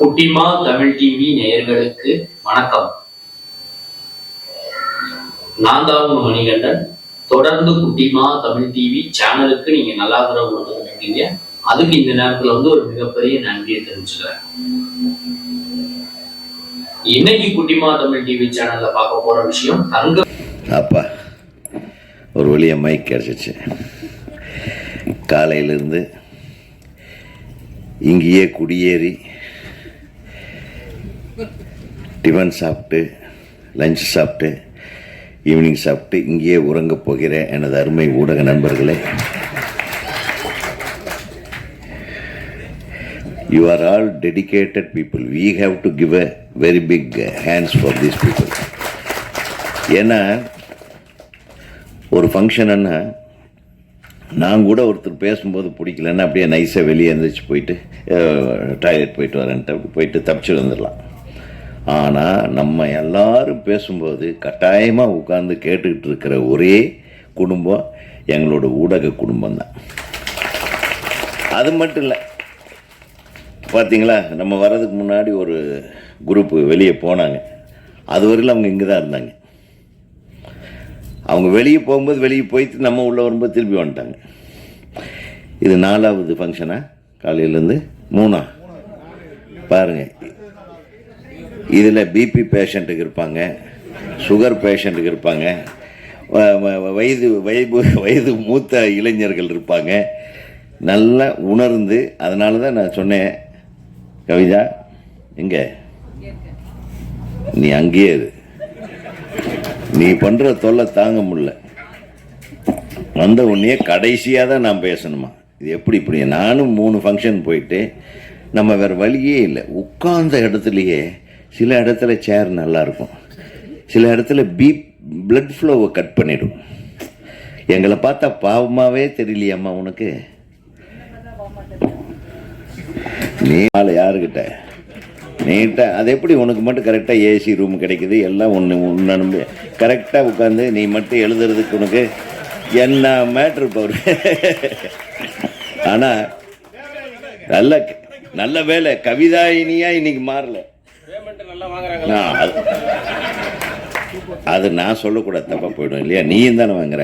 குட்டிமா தமிழ் டிவி நேயர்களுக்கு வணக்கம். நான் தான் உங்க மணிகண்டன். தொடர்ந்து குட்டிமா தமிழ் டிவி சேனலுக்கு நீங்க நல்லா ஆதரவு கொடுத்துட்டு இருக்கீங்க. அதுக்கு இந்த நேரத்துல வந்து ஒரு மிகப்பெரிய நன்றியை தெரிவிச்சுக்கிறேன். இன்னைக்கு குட்டிமா தமிழ் டிவி சேனல்ல பார்க்க போற விஷயம் தங்க அப்பா ஒரு வழியா மைக் கிடைச்சிச்சு. காலையிலிருந்து இங்கேயே குடியேறி டிஃபன் சாப்பிட்டு லஞ்ச் சாப்பிட்டு ஈவினிங் சாப்பிட்டு இங்கேயே உறங்கப் போகிற எனது அருமை ஊடக நண்பர்களே. You are all dedicated people we have to give a very big hands for these people ஏன்னா ஒரு ஃபங்க்ஷனுன்னா நான் கூட ஒருத்தர் பேசும்போது பிடிக்கலன்னா அப்படியே நைஸாக வெளியே எழுந்திரிச்சு போயிட்டு டாய்லெட் போயிட்டு வரேன்ட்டு அப்படி போயிட்டு தப்பிச்சு வந்துடலாம். ஆனால் நம்ம எல்லாரும் பேசும்போது கட்டாயமாக உட்காந்து கேட்டுக்கிட்டு இருக்கிற ஒரே குடும்பம் எங்களோட ஊடக குடும்பம் தான் அது மட்டும் இல்லை பார்த்தீங்களா நம்ம வர்றதுக்கு முன்னாடி ஒரு குரூப்பு வெளியே போனாங்க. அதுவரையிலும் அவங்க இங்கே தான் இருந்தாங்க. அவங்க வெளியே போகும்போது வெளியே போயிட்டு நம்ம உள்ளே வரும்போது திருப்பி வந்துட்டாங்க. இது நாலாவது ஃபங்க்ஷனா காலையிலேருந்து மூணா? பாருங்கள் இதில் பிபி பேஷண்ட்டுக்கு இருப்பாங்க. சுகர் பேஷண்ட்டுக்கு இருப்பாங்க. வ- வயது வயது வயது மூத்த இளைஞர்கள் இருப்பாங்க. நல்லா உணர்ந்து அதனால தான் நான் சொன்னேன். கவிதா எங்கே? நீ அங்கேயே இரு. நீ பண்ணுற தொல்லை தாங்க முடில வந்த உடனே கடைசியாக தான் நான் பேசணுமா? இது எப்படி இப்படி? நானும் மூணு ஃபங்க்ஷன் போயிட்டு நம்ம வேறு வழியே இல்லை. உட்கார்ந்த இடத்துலையே சில இடத்துல சேர் நல்லா இருக்கும் சில இடத்துல பீப் பிளட் ஃப்ளோவை கட் பண்ணிடும். எங்களை பார்த்தா பாவமாகவே தெரியலையம்மா உனக்கு. நீ ஆள் யாருக்கிட்ட நீட்டாக அது எப்படி உனக்கு மட்டும் கரெக்டாக ஏசி ரூம் கிடைக்குது? எல்லாம் ஒன்று ஒன்று கரெக்டாக உட்காந்து நீ மட்டும் எழுதுறதுக்கு உனக்கு என்ன மேட்ரு பவர் ஆனால் நல்ல நல்ல வேலை. கவிதாயினியாக இன்னைக்கு மாறலை. அது- அது நான் சொல்லக்கூடாது தப்பாக போயிடும் இல்லையா? நீயும் தானே வாங்குற.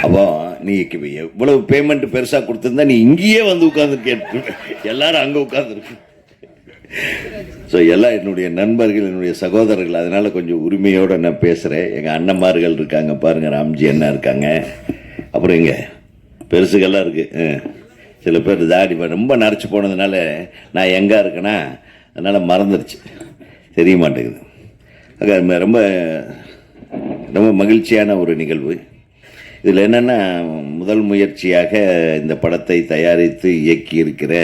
அப்போ நீ இவ்வளவு எவ்வளவு பேமெண்ட் பெருசா கொடுத்துருந்தா நீ இங்கேயே வந்து உட்காந்துருக்கேன் கேட்டு எல்லாரும் அங்க உட்காந்துருக்கு ஸோ எல்லாம் என்னுடைய நண்பர்கள் என்னுடைய சகோதரர்கள் அதனால கொஞ்சம் உரிமையோடு நான் பேசுகிறேன் எங்கள் அண்ணன்மார்கள் இருக்காங்க பாருங்க ராம்ஜி அண்ணா இருக்காங்க. அப்புறம் எங்க? பெருசுகள்லாம் இருக்குது ஆ. சில பேர் தாடி ரொம்ப நரைச்சி போனதுனால நான் எங்கே இருக்கேன்னா அதனால் மறந்துடுச்சு தெரிய மாட்டேங்குது. ஆக ரொம்ப ரொம்ப மகிழ்ச்சியான ஒரு நிகழ்வு. இதில் என்னென்னா முதல் முயற்சியாக இந்த படத்தை தயாரித்து இயக்கியிருக்கிற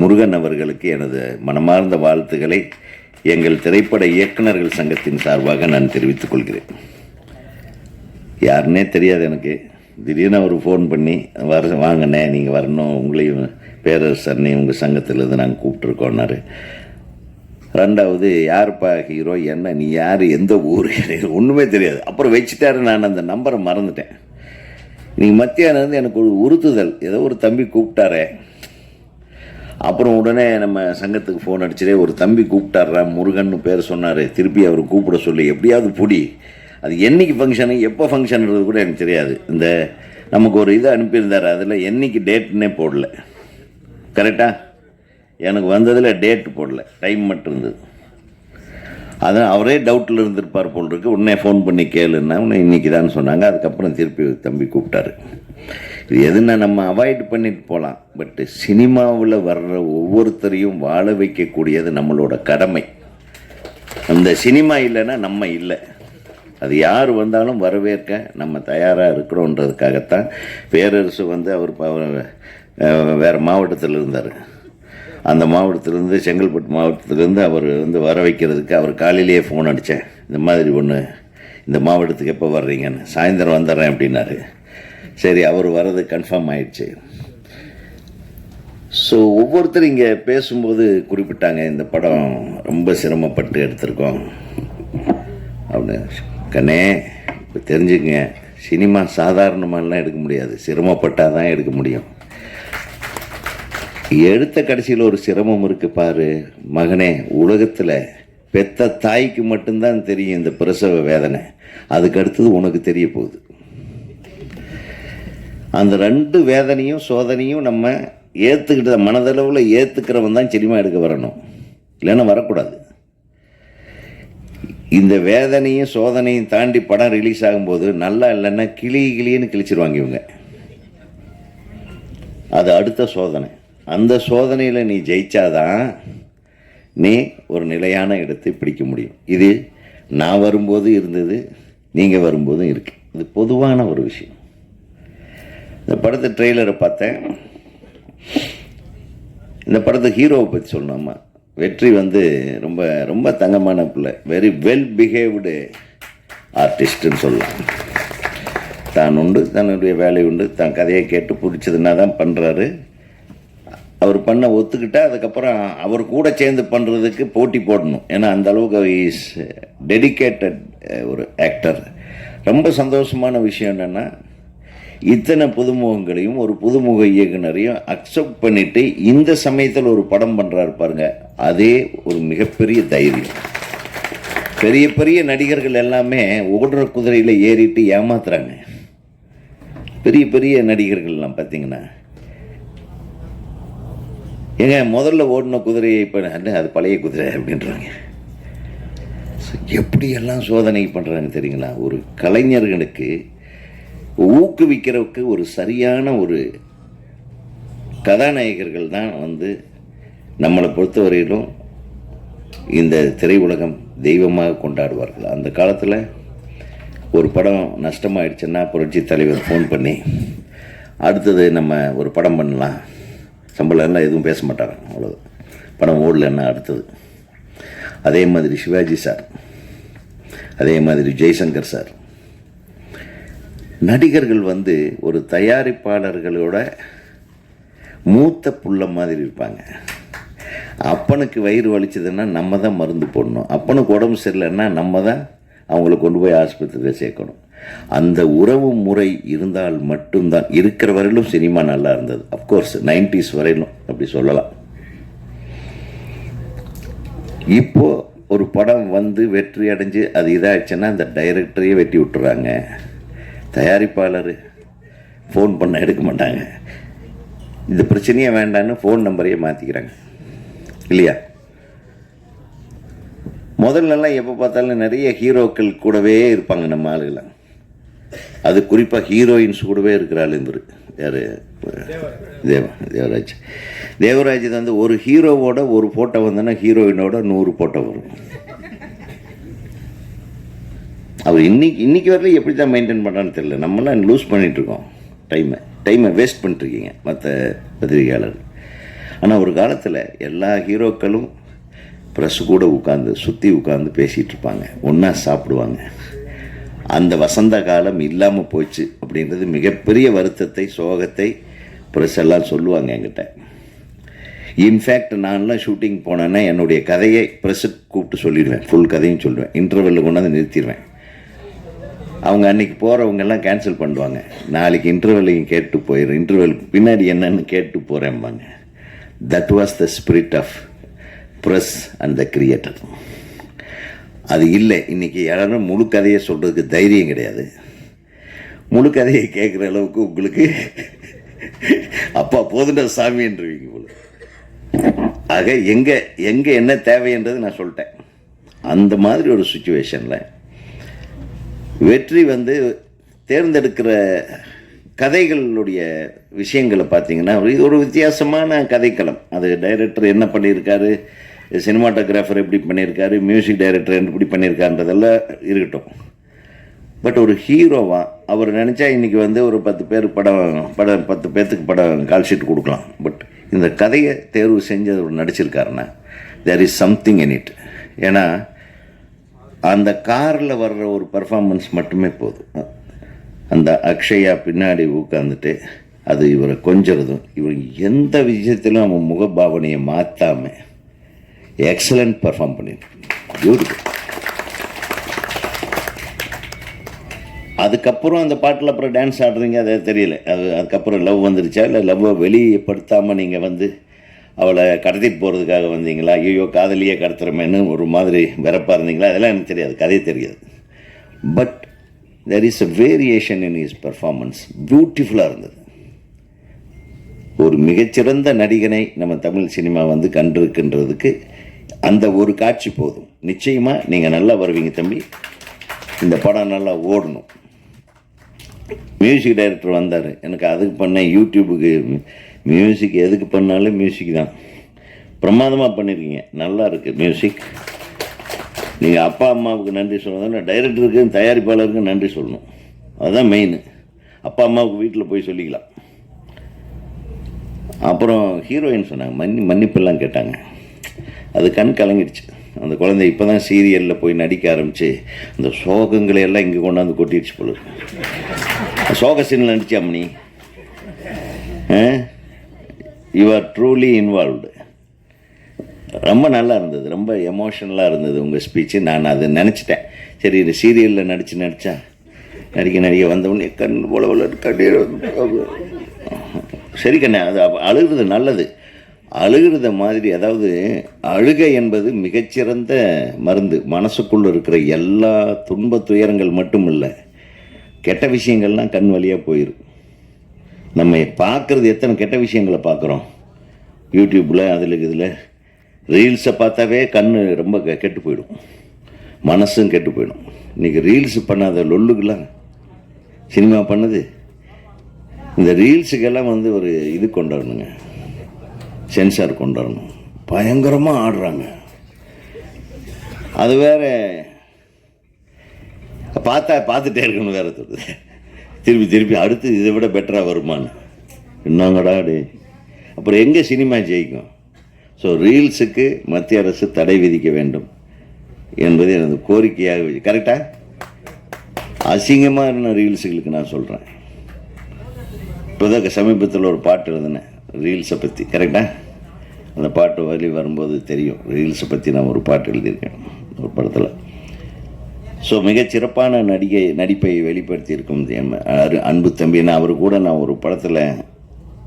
முருகன் அவர்களுக்கு எனது மனமார்ந்த வாழ்த்துக்களை எங்கள் திரைப்பட இயக்குனர்கள் சங்கத்தின் சார்பாக நான் தெரிவித்துக் கொள்கிறேன். யாருன்னே தெரியாது எனக்கு. திடீர்னு அவர் ஃபோன் பண்ணி வர வாங்கண்ணே நீங்கள் வரணும். உங்களையும் பேரரசர்னே உங்கள் சங்கத்திலேருந்து நாங்கள் கூப்பிட்ருக்கோன்னாரு ரெண்டாவது யாருப்பா ஹீரோ என்ன? நீ யார்? எந்த ஊர்? எனக்கு ஒன்றுமே தெரியாது. அப்புறம் வச்சுட்டாரு நான் அந்த நம்பரை மறந்துட்டேன். நீங்கள் மத்தியானம் இருந்து எனக்கு ஒரு உறுத்துதல். ஏதோ ஒரு தம்பி கூப்பிட்டாரே. அப்புறம் உடனே நம்ம சங்கத்துக்கு ஃபோன் அடிச்சுட்டே ஒரு தம்பி கூப்பிட்டாரா முருகன்னு பேர் சொன்னார். திருப்பி அவர் கூப்பிட சொல்லி. எப்படியாவது புடி. அது என்னைக்கு ஃபங்க்ஷனு எப்போ ஃபங்க்ஷன்றது கூட எனக்கு தெரியாது. இந்த நமக்கு ஒரு இதை அனுப்பியிருந்தார் அதில் என்னைக்கு டேட்னே போடல. கரெக்டா எனக்கு வந்ததில் டேட் போடல. டைம் மட்டும் இருந்தது. அதான் அவரே டவுட்டில் இருந்திருப்பார் போல் இருக்கு. உடனே ஃபோன் பண்ணி கேளுன்னா உடனே இன்றைக்கி தான் சொன்னாங்க. அதுக்கப்புறம் திருப்பி தம்பி கூப்பிட்டாரு. இது எதுனா நம்ம அவாய்ட் பண்ணிட்டு போகலாம் பட் சினிமாவில் வர்ற ஒவ்வொருத்தரையும் வாழ வைக்கக்கூடியது நம்மளோட கடமை. அந்த சினிமா இல்லைன்னா நம்ம இல்லை. அது யார் வந்தாலும் வரவேற்க நம்ம தயாராக இருக்கிறோன்றதுக்காகத்தான் பேரரசு வந்து அவர் வேறு மாவட்டத்தில் இருந்தார். அந்த மாவட்டத்திலேருந்து செங்கல்பட்டு மாவட்டத்திலேருந்து அவர் வந்து வர வைக்கிறதுக்கு அவர் காலையிலேயே ஃபோன் அடித்தேன் இந்த மாதிரி ஒன்று இந்த மாவட்டத்துக்கு எப்போ வர்றீங்கன்னு. சாயந்தரம் வந்துடுறேன் அப்படின்னாரு. சரி அவர் வர்றது கன்ஃபார்ம் ஆயிடுச்சு. ஸோ ஒவ்வொருத்தரும் இங்கே பேசும்போது குறிப்பிட்டாங்க இந்த படம் ரொம்ப சிரமப்பட்டு எடுத்திருக்கோம். அப்படின்னு. கண்ணே இப்போ தெரிஞ்சுக்கங்க. சினிமா சாதாரணமாலாம் எடுக்க முடியாது. சிரமப்பட்டால் தான் எடுக்க முடியும். எடுத்த கடைசியில் ஒரு சிரமம் இருக்கு பாரு. மகனே உலகத்தில் பெத்த தாய்க்கு மட்டும்தான் தெரியும் இந்த பிரசவ வேதனை. அதுக்கு அடுத்தது உனக்கு தெரிய போகுது. அந்த ரெண்டு வேதனையும் சோதனையும் நம்ம ஏற்றுக்கிட்ட மனதளவில் ஏற்றுக்கிறவன் தான் சினிமா எடுக்க வரணும். இல்லைன்னா வரக்கூடாது. இந்த வேதனையும் சோதனையும் தாண்டி படம் ரிலீஸ் ஆகும்போது நல்லா இல்லைன்னா கிளி கிளின்னு கிழிச்சிருவாங்க இவங்க. அது அடுத்த சோதனை. அந்த சோதனையில் நீ ஜெயிச்சாதான் நீ ஒரு நிலையான இடத்தை பிடிக்க முடியும். இது நான் வரும்போது இருந்தது நீங்கள் வரும்போதும் இருக்கு. இது பொதுவான ஒரு விஷயம். இந்த படத்தை ட்ரெய்லரை பார்த்தேன். இந்த படத்தை ஹீரோவை பற்றி சொல்லணுமா? வெற்றி வந்து ரொம்ப ரொம்ப தங்கமான பிள்ளை. வெரி வெல் பிஹேவ்டு ஆர்டிஸ்ட்னு சொல்லலாம். தான் உண்டு தன்னுடைய வேலை உண்டு. தான் கதையை கேட்டு பிடிச்சதுன்னா தான் பண்ணுறாரு அவர் பண்ண ஒத்துக்கிட்டால் அதுக்கப்புறம் அவர் கூட சேர்ந்து பண்ணுறதுக்கு போட்டி போடணும். ஏன்னா அந்த அளவுக்கு இஸ் டெடிக்கேட்டட் ஒரு ஆக்டர் ரொம்ப சந்தோஷமான விஷயம் என்னென்னா இத்தனை புதுமுகங்களையும் ஒரு புதுமுக இயக்குனரையும் அக்செப்ட் பண்ணிட்டு இந்த சமயத்தில் ஒரு படம் பண்ணுறாரு பாருங்க. அதே ஒரு மிகப்பெரிய தைரியம். பெரிய பெரிய நடிகர்கள் எல்லாமே ஓடுற குதிரையில் ஏறிட்டு ஏமாத்துறாங்க. பெரிய பெரிய நடிகர்கள்லாம் பார்த்தீங்கன்னா ஏங்க முதல்ல ஓடின குதிரையை இப்போ அது பழைய குதிரை அப்படின்றாங்க. எப்படியெல்லாம் சோதனை பண்ணுறாங்க தெரியுங்களா? ஒரு கலைஞர்களுக்கு ஊக்குவிக்கிறதுக்கு ஒரு சரியான ஒரு கதாநாயகர்கள் தான் வந்து நம்மளை பொறுத்தவரையிலும் இந்த திரையுலகம் தெய்வமாக கொண்டாடுவார்கள். அந்த காலத்தில் ஒரு படம் நஷ்டமாயிடுச்சுன்னா புரட்சி தலைவர் ஃபோன் பண்ணி அடுத்தது நம்ம ஒரு படம் பண்ணலாம். சம்பளம் எல்லாம் எதுவும் பேச மாட்டாங்க அவ்வளோ படம் ஓடலன்னா அடுத்தது. அதே மாதிரி சிவாஜி சார் அதே மாதிரி ஜெய்சங்கர் சார். நடிகர்கள் வந்து ஒரு தயாரிப்பாளர்களோட மூத்த புள்ள மாதிரி இருப்பாங்க. அப்பனுக்கு வயிறு வலிச்சதுன்னா நம்ம தான் மருந்து போடணும். அப்பனுக்கு உடம்பு சரியில்லைன்னா நம்ம தான் அவங்கள கொண்டு போய் ஆஸ்பத்திரியில் சேர்க்கணும். அந்த உறவு முறை இருந்தால் மட்டும்தான். இருக்கிற வரையிலும் சினிமா நல்லா இருந்தது. அஃப்கோர்ஸ் நைன்டிஸ் வரையிலும் அப்படி சொல்லலாம். இப்போ ஒரு படம் வந்து வெற்றி அடைஞ்சு அது இதாகிடுச்சுன்னா அந்த டைரக்டரையே வெட்டி விட்டுறாங்க. தயாரிப்பாளர் ஃபோன் பண்ண எடுக்க மாட்டாங்க. இந்த பிரச்சனையே வேண்டான்னு ஃபோன் நம்பரையே மாற்றிக்கிறாங்க இல்லையா? முதல்லலாம் எப்போ பார்த்தாலும் நிறைய ஹீரோக்கள் கூடவே இருப்பாங்க நம்ம ஆளுகளாம் அது குறிப்பாக ஹீரோயின்ஸ் கூடவே இருக்கிறாள் இவர். யார்? தேவா தேவராஜ். தேவராஜ் இது வந்து ஒரு ஹீரோவோட ஒரு ஃபோட்டோ வந்தோன்னா ஹீரோயினோட நூறு ஃபோட்டோ வரும். அவர் இன்னைக்கு இன்னைக்கு வரலையும் எப்படி தான் மெயின்டைன் பண்ணுறான்னு தெரியல நம்மளாம் லூஸ் பண்ணிகிட்ருக்கோம் டைமை டைமை வேஸ்ட் பண்ணிட்டுருக்கீங்க மற்ற பத்திரிகையாளர்கள். ஆனால் ஒரு காலத்தில் எல்லா ஹீரோக்களும் ப்ரெஸ் கூட உட்காந்து சுற்றி உட்காந்து பேசிகிட்டு இருப்பாங்க ஒன்றா சாப்பிடுவாங்க. அந்த வசந்த காலம் இல்லாமல் போச்சு அப்படின்றது மிகப்பெரிய வருத்தத்தை சோகத்தை ப்ரெஸ் எல்லாம் சொல்லுவாங்க என்கிட்ட. இன்ஃபேக்ட் நான்லாம் ஷூட்டிங் போனேன்னா என்னுடைய கதையை ப்ரெஸ்ஸுக்கு கூப்பிட்டு சொல்லிடுவேன். ஃபுல் கதையும் சொல்லுவேன். இன்டர்வெல்லில் கொண்டாந்து நிறுத்திடுவேன். அவங்க அன்னைக்கு போகிறவங்க எல்லாம் கேன்சல் பண்ணுவாங்க. நாளைக்கு இன்டர்வெல்லையும் கேட்டு போயிடும் இன்டர்வெலுக்கு பின்னாடி என்னன்னு கேட்டு போகிறேம்பாங்க that was the spirit of press and the creator அது இல்லை. இன்றைக்கி யாரும் முழு கதையை சொல்கிறதுக்கு தைரியம் கிடையாது. முழு கதையை கேட்குற அளவுக்கு உங்களுக்கு அப்பா போதுன்ற சாமின்றவீங்க போல. ஆக எங்கே எங்கே என்ன தேவைன்றது நான் சொல்லிட்டேன். அந்த மாதிரி ஒரு சுச்சுவேஷனில் வெற்றி வந்து தேர்ந்தெடுக்கிற கதைகளுடைய விஷயங்களை பார்த்தீங்கன்னா இது ஒரு வித்தியாசமான கதைக்களம். அது டைரக்டர் என்ன பண்ணியிருக்காரு சினிமாட்டோகிராஃபர் எப்படி பண்ணியிருக்காரு மியூசிக் டைரக்டர் எப்படி பண்ணியிருக்காருன்றதெல்லாம் இருக்கட்டும். பட் ஒரு ஹீரோவா அவர் நினச்சா இன்றைக்கி வந்து ஒரு பத்து பேர் படம் படம் பத்து பேர்த்துக்கு படம் கால் ஷீட் கொடுக்கலாம். பட் இந்த கதையை தேர்வு செஞ்சு அவர் நடிச்சிருக்காருன்னா there is something in it ஏன்னா அந்த காரில் வர்ற ஒரு பர்ஃபார்மன்ஸ் மட்டுமே போதும். அந்த அக்ஷயா பின்னாடி உட்காந்துட்டு அது இவரை கொஞ்சறதும் இவர் எந்த விஷயத்திலும் அவன் முகபாவனையை மாற்றாம எக்ஸலண்ட் பர்ஃபார்ம் பண்ணியிருக்காங்க அதுக்கப்புறம் அந்த பாட்டில் அப்புறம் டான்ஸ் ஆடுறீங்க அது தெரியல. அது அதுக்கப்புறம் லவ் வந்துருச்சா? இல்லை லவ்வை வெளிப்படுத்தாமல் நீங்கள் வந்து அவளை கடத்திட்டு போகிறதுக்காக வந்தீங்களா? ஐயோ காதலியே கடத்துறமேன்னு ஒரு மாதிரி வெறப்பாக இருந்தீங்களா? அதெல்லாம் எனக்கு தெரியாது. கதையே தெரியாது. But there is a variation in is performance பியூட்டிஃபுல்லாக இருந்தது. ஒரு மிகச்சிறந்த நடிகனை நம்ம தமிழ் சினிமா வந்து கண்டிருக்கின்றதுக்கு அந்த ஒரு காட்சி போதும். நிச்சயமாக நீங்கள் நல்லா வருவீங்க தம்பி. இந்த படம் நல்லா ஓடணும். மியூசிக் டைரக்டர் வந்தார். எனக்கு அதுக்கு பண்ணேன் யூடியூபுக்கு மியூசிக் எதுக்கு பண்ணாலும் மியூசிக் தான். பிரமாதமாக பண்ணியிருக்கீங்க நல்லா இருக்குது மியூசிக் நீங்கள் அப்பா அம்மாவுக்கு நன்றி சொல்லணும். டைரக்டருக்கு தயாரிப்பாளருக்கு நன்றி சொல்லணும். அதுதான் மெயின் அப்பா அம்மாவுக்கு வீட்டில் போய் சொல்லிக்கலாம். அப்புறம் ஹீரோயின் சொன்னாங்க. மன்னி மன்னிப்பெல்லாம் கேட்டாங்க. அது கண் கலங்கிடுச்சு. அந்த குழந்தை இப்போ தான் சீரியலில் போய் நடிக்க ஆரம்பித்து அந்த சோகங்களை எல்லாம் இங்கே கொண்டாந்து கொட்டிடுச்சு போல சோக சீனில் நடிச்சா ஆ? யூ ஆர் ட்ரூலி இன்வால்வ்டு ரொம்ப நல்லா இருந்தது. ரொம்ப எமோஷனலாக இருந்தது உங்கள் ஸ்பீச்சு நான் அதை நினச்சிட்டேன். சரி இது சீரியலில் நடித்து நடித்தா நடிக்க நடிக்க வந்தவொடனே கண் உழவுல போல கண்ணீர் சரி கண்ணே அது அழுகிறது நல்லது. அழுகிறத மாதிரி அதாவது அழுகை என்பது மிகச்சிறந்த மருந்து. மனசுக்குள்ளே இருக்கிற எல்லா துன்ப துயரங்கள் மட்டும் இல்லை கெட்ட விஷயங்கள்லாம் கண் வழியாக போயிடும் நம்ம பார்க்குறது எத்தனை கெட்ட விஷயங்களை பார்க்குறோம். யூடியூப்பில் அதில் இதில் ரீல்ஸை பார்த்தாவே கண் ரொம்ப கெ- கெட்டு போயிடும். மனசும் கெட்டு போயிடும். இன்றைக்கி ரீல்ஸ் பண்ணாத லொல்லுக்கெல்லாம் சினிமா பண்ணுது? இந்த ரீல்ஸுக்கெல்லாம் வந்து ஒரு இது கொண்டாடணுங்க. சென்சார் கொண்டாடணும். பயங்கரமாக ஆடுறாங்க. அது வேற பார்த்தா பார்த்துட்டே இருக்கணும் வேறு தோணுது திருப்பி திருப்பி அடுத்து இதை விட பெட்டராக வருமானு என்னங்கடா டே அப்புறம் எங்கே சினிமா ஜெயிக்கும்? ஸோ ரீல்ஸுக்கு மத்திய அரசு தடை விதிக்க வேண்டும் என்பது எனது கோரிக்கையாக கரெக்டாக அசிங்கமாக இருந்த ரீல்ஸுகளுக்கு நான் சொல்கிறேன் இப்போதான் சமீபத்தில் ஒரு பாட்டு எழுதினேன் ரீல்ஸை பற்றி கரெக்டாக அந்த பாட்டு வழி வரும்போது தெரியும். ரீல்ஸை பற்றி நான் ஒரு பாட்டு எழுதியிருக்கேன் ஒரு படத்தில். ஸோ மிகச்சிறப்பான நடிகை நடிப்பை வெளிப்படுத்தியிருக்கும் எம் அரு- அன்பு அவர் கூட நான் ஒரு படத்தில்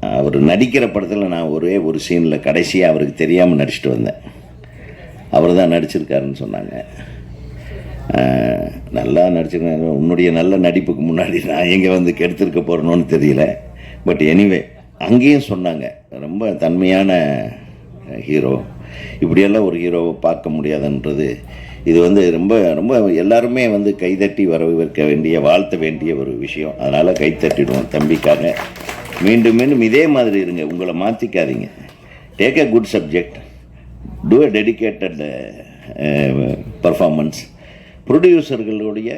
அவர் நடிக்கிற படத்தில் நான் ஒரே ஒரு சீனில் கடைசியாக அவருக்கு தெரியாமல் நடிச்சிட்டு வந்தேன். அவர் தான் நடிச்சிருக்காருன்னு சொன்னாங்க. நல்லா நடிச்சிருக்காங்க. உன்னுடைய நல்ல நடிப்புக்கு முன்னாடி நான் எங்கே வந்து கெடுத்திருக்க போகிறேனோன்னு தெரியல. பட் எனிவே அங்கேயும் சொன்னாங்க. ரொம்ப தன்மையான ஹீரோ இப்படியெல்லாம் ஒரு ஹீரோவை பார்க்க முடியாதுன்றது இது வந்து ரொம்ப ரொம்ப எல்லாருமே வந்து கைதட்டி வரவேற்க வேண்டிய வாழ்த்த வேண்டிய ஒரு விஷயம். அதனால் கைத்தட்டிடுவோம் தம்பிக்காக. மீண்டும் மீண்டும் இதே மாதிரி இருங்க. உங்களை மாற்றிக்காதீங்க take a good subject do a dedicated performance ப்ரொடியூசர்களுடைய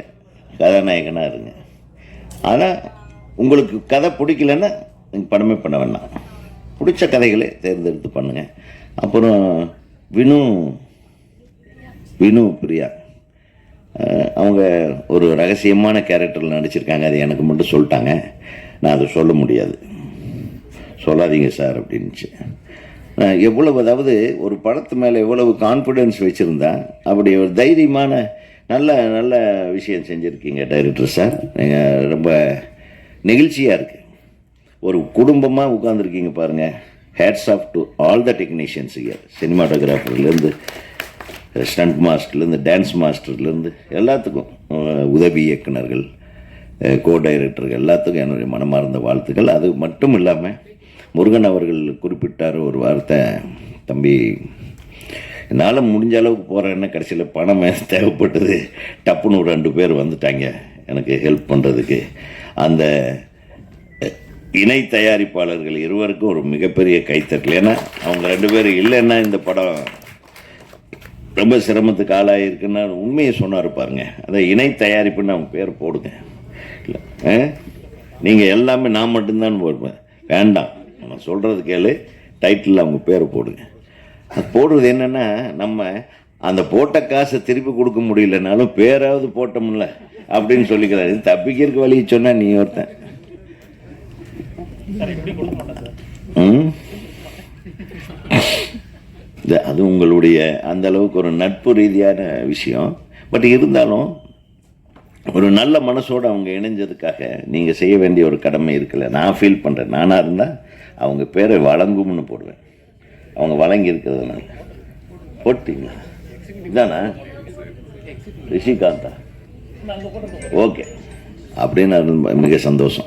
கதாநாயகனாக இருங்க. ஆனால் உங்களுக்கு கதை பிடிக்கலன்னா நீங்கள் படமே பண்ண வேண்டாம். பிடிச்ச கதைகளை தேர்ந்தெடுத்து பண்ணுங்கள் அப்புறம் வினு வினு பிரியா. அவங்க ஒரு ரகசியமான கேரக்டரில் நடிச்சிருக்காங்க. அது எனக்கு மட்டும் சொல்லிட்டாங்க. நான் அதை சொல்ல முடியாது. சொல்லாதீங்க சார் அப்படின்னுச்சு. நான் எவ்வளவு அதாவது ஒரு படத்து மேலே எவ்வளவு கான்ஃபிடென்ஸ் வச்சுருந்தா அப்படி ஒரு தைரியமான நல்ல நல்ல விஷயம் செஞ்சுருக்கீங்க டைரக்டர் சார். நீங்கள் ரொம்ப நெகிழ்ச்சியாக இருக்குது ஒரு குடும்பமாக உட்காந்துருக்கீங்க பாருங்கள் hats off to all the technicians year சினிமாட்டோகிராஃபர்லேருந்து ஸ்டண்ட் மாஸ்டர்லேருந்து டான்ஸ் மாஸ்டர்லேருந்து எல்லாத்துக்கும் உதவி இயக்குனர்கள் கோ டைரக்டர்கள் எல்லாத்துக்கும் என்னுடைய மனமார்ந்த வாழ்த்துக்கள். அது மட்டும் இல்லாமல் முருகன் அவர்கள் குறிப்பிட்டார் ஒரு வார்த்தை தம்பி என்னால் முடிஞ்ச அளவுக்கு போகிறேன்னா கடைசியில் பணமே தேவைப்பட்டது. டப்புன்னு ஒரு ரெண்டு பேர் வந்துட்டாங்க எனக்கு ஹெல்ப் பண்ணுறதுக்கு அந்த இணை தயாரிப்பாளர்கள் இருவருக்கும் ஒரு மிகப்பெரிய கைத்தட்டல். ஏன்னா அவங்க ரெண்டு பேரும் இல்லைன்னா இந்த படம் ரொம்ப சிரமத்துக்கு ஆளாயிருக்குன்னு உண்மையை சொன்னார் பாருங்க. அதை இணை தயாரிப்புன்னு அவங்க பேர் போடுங்க. இல்லை நீங்கள் எல்லாமே நான் மட்டும்தான் போடுவேன். வேண்டாம். நான் சொல்கிறது கேளு டைட்டில் அவங்க பேரை போடுங்க. அது போடுறது என்னென்னா நம்ம அந்த போட்ட காசை திருப்பி கொடுக்க முடியலனாலும் பேராவது போட்டோம்ல அப்படின்னு சொல்லிக்கிறாரு. தப்பிக்கிறதுக்கு வழி சொன்னா நீ ஒருத்தன். ம்? இது அது உங்களுடைய அந்த அளவுக்கு ஒரு நட்பு ரீதியான விஷயம். பட் இருந்தாலும் ஒரு நல்ல மனசோடு அவங்க இணைஞ்சதுக்காக நீங்கள் செய்ய வேண்டிய ஒரு கடமை இருக்குல்ல. நான் ஃபீல் பண்ணுறேன் நானாக இருந்தால் அவங்க பேரை வழங்கும்னு போடுவேன். அவங்க வழங்கி இருக்கிறதுனால போட்டிங்களா? இதானா? ரிஷிகாந்தா. ஓகே. அப்படின்னு அது மிக சந்தோஷம்.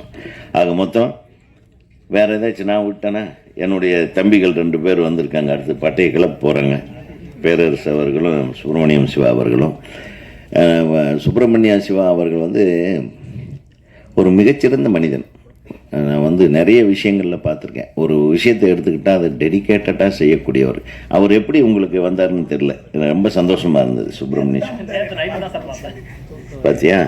ஆக மொத்தம் வேறு ஏதாச்சும் நான் விட்டேனா என்னுடைய தம்பிகள் ரெண்டு பேர் வந்திருக்காங்க. அடுத்து பட்டைய கிளப்பு போகிறாங்க பேரரசு அவர்களும் சுப்பிரமணியம் சிவா அவர்களும். சுப்பிரமணிய சிவா அவர்கள் வந்து ஒரு மிகச்சிறந்த மனிதன். நான் வந்து நிறைய விஷயங்களில் பார்த்துருக்கேன். ஒரு விஷயத்தை எடுத்துக்கிட்டால் அதை டெடிக்கேட்டடாக செய்யக்கூடியவர். அவர் எப்படி உங்களுக்கு வந்தாருன்னு தெரில எனக்கு ரொம்ப சந்தோஷமாக இருந்தது சுப்பிரமணிய சிவா. நேற்று நைட்டு தான் சார் பார்த்தேன். பார்த்தியா